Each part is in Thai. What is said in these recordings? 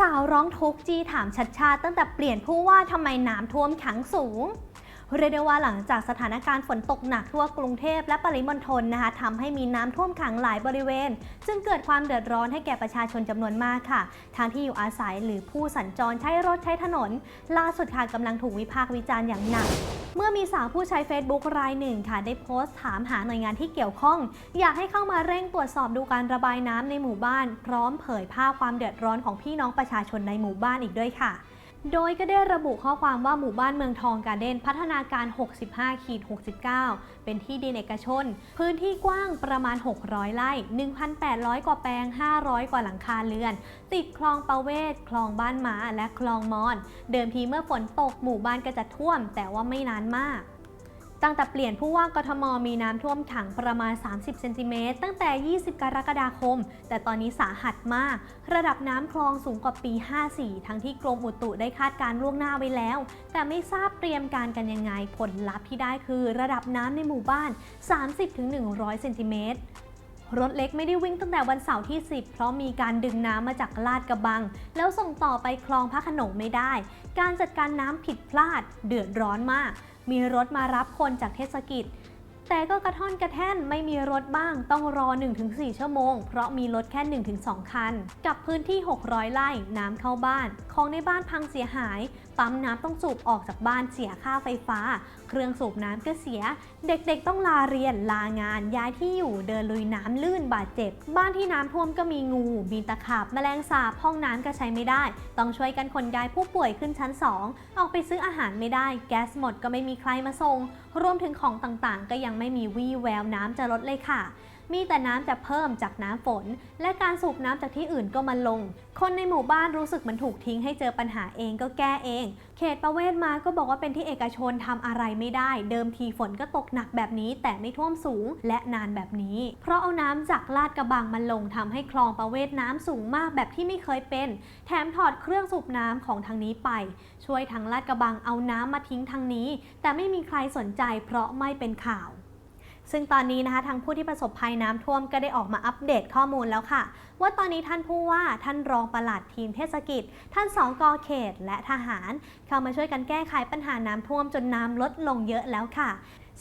สาวร้องทุกข์จี้ถามชัดชาติตั้งแต่เปลี่ยนผู้ว่าทำไมน้ำท่วมขังสูง เรียกได้ว่าหลังจากสถานการณ์ฝนตกหนักทั่วกรุงเทพและปริมณฑลนะคะทำให้มีน้ำท่วมขังหลายบริเวณจึงเกิดความเดือดร้อนให้แก่ประชาชนจำนวนมากค่ะทางที่อยู่อาศัยหรือผู้สัญจรใช้รถใช้ถนน ล่าสุดค่ะกำลังถูกวิพากษ์วิจารณ์อย่างหนัก เมื่อมีสาวผู้ใช้ Facebook รายหนึ่งค่ะได้โพสต์ถามหาหน่วยงานที่เกี่ยวข้อง อยากให้เข้ามาเร่งตรวจสอบดูการระบายน้ำในหมู่บ้าน พร้อมเผยภาพความเดือดร้อนของพี่น้องประชาชนในหมู่บ้านอีกด้วยค่ะ โดยก็ได้ระบุข้อความว่าหมู่บ้านเมืองทองการเด่นพัฒนาการ 65ขีด69 เป็นที่ดินเอกชน พื้นที่กว้างประมาณ 600 ไร่ 1,800 กว่าแปลง 500 กว่าหลังคาเรือน ติดคลองประเวศ คลองบ้านม้าและคลองมอน เดิมทีเมื่อฝนตกหมู่บ้านก็จะท่วม แต่ว่าไม่นานมาก ตั้งแต่เปลี่ยนผู้ว่ากทมมีน้ำท่วมขังประมาณ 30 เซนติเมตรตั้งแต่ 20 กรกฎาคม แต่ตอนนี้สาหัสมาก ระดับน้ำคลองสูงกว่าปี 54 ทั้งที่กรมอุตุได้คาดการล่วงหน้าไว้แล้ว แต่ไม่ทราบเตรียมการกันยังไง ผลลัพธ์ที่ได้คือระดับน้ำในหมู่บ้าน 30-100 เซนติเมตรรถเล็กไม่ได้วิ่งตั้งแต่วันเสาร์ที่ 10 เพราะมีการดึงน้ำมาจากลาดกระบัง แล้วส่งต่อไปคลองพระขนงไม่ได้ การจัดการน้ำผิดพลาดเดือดร้อนมาก มีรถมารับคนจากเทศกิจ แต่ก็กระท่อนกระแท่นไม่มีรถบ้างต้องรอ 1-4 ชั่วโมง เพราะมีรถแค่ 1-2 คัน กับพื้นที่ 600 ไร่น้ำเข้าบ้าน ของในบ้านพังเสียหาย ปั๊มน้ำต้องสูบออกจากบ้านเสียค่าไฟฟ้า เครื่องสูบน้ำก็เสีย เด็กๆต้องลาเรียนลางานย้ายที่อยู่เดินลุยน้ำลื่นบาดเจ็บ บ้านที่น้ำท่วมก็มีงูมีตะขาบแมลงสาบห้องน้ำก็ใช้ไม่ได้ ต้องช่วยกันขนย้ายผู้ป่วยขึ้นชั้น 2 ออกไปซื้ออาหารไม่ได้ แก๊สหมดก็ไม่มีใครมาส่งรวมถึงของต่างๆ ก็ยังไม่มีวี่แววน้ำจะลดเลยค่ะ มีแต่น้ำจะเพิ่มจากน้ำฝน และการสูบน้ำจากที่อื่นก็มาลง คนในหมู่บ้านรู้สึกเหมันถูกทิ้งให้เจอปัญหาเองก็แก้เอง เขตประเวศมาก็บอกว่าเป็นที่เอกชนทำอะไรไม่ได้ เดิมทีฝนก็ตกหนักแบบนี้ แต่ไม่ท่วมสูงและนานแบบนี้ เพราะเอาน้ำจากลาดกระบังมาลงทำให้คลองประเวศน้ำสูงมากแบบที่ไม่เคยเป็น แถมถอดเครื่องสูบน้ำของทางนี้ไป ช่วยทางลาดกระบังเอาน้ำมาทิ้งทางนี้ แต่ไม่มีใครสนใจเพราะไม่เป็นข่าว ซึ่งตอนนี้นะคะทางผู้ที่ประสบภัยน้ำท่วมก็ได้ออกมาอัปเดตข้อมูลแล้วค่ะ ว่าตอนนี้ท่านผู้ว่าท่านรองปลัดทีมเทศกิจ ท่านสองกอเขต และทหาร เข้ามาช่วยกันแก้ไขปัญหาน้ำท่วมจนน้ำลดลงเยอะแล้วค่ะ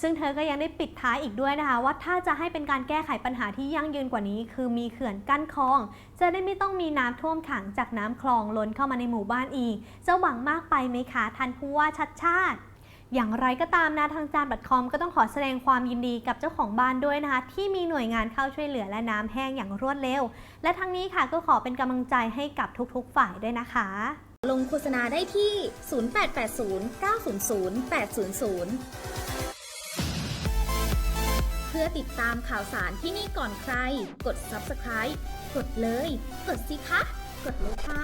ซึ่งเธอก็ยังได้ปิดท้ายอีกด้วยนะคะ ว่าถ้าจะให้เป็นการแก้ไขปัญหาที่ยั่งยืนกว่านี้ คือมีเขื่อนกั้นคลอง จะได้ไม่ต้องมีน้ำท่วมขังจากน้ำคลองล้นเข้ามาในหมู่บ้านอีก จะหวังมากไปไหมคะท่านผู้ว่าชัดชาติ อย่างไรก็ตามนะทางจาน .com ก็ต้องขอแสดงความยินดีกับเจ้าของบ้านด้วยนะคะ ที่มีหน่วยงานเข้าช่วยเหลือและน้ำแห้งอย่างรวดเร็ว และทั้งนี้ค่ะก็ขอเป็นกำลังใจให้กับทุกๆฝ่ายด้วยนะคะ ลงโฆษณาได้ที่ 0880 900 800เพื่อติดตามข่าวสารที่นี่ก่อนใคร กด subscribe กดเลย กดสิคะ กดเลยค่ะ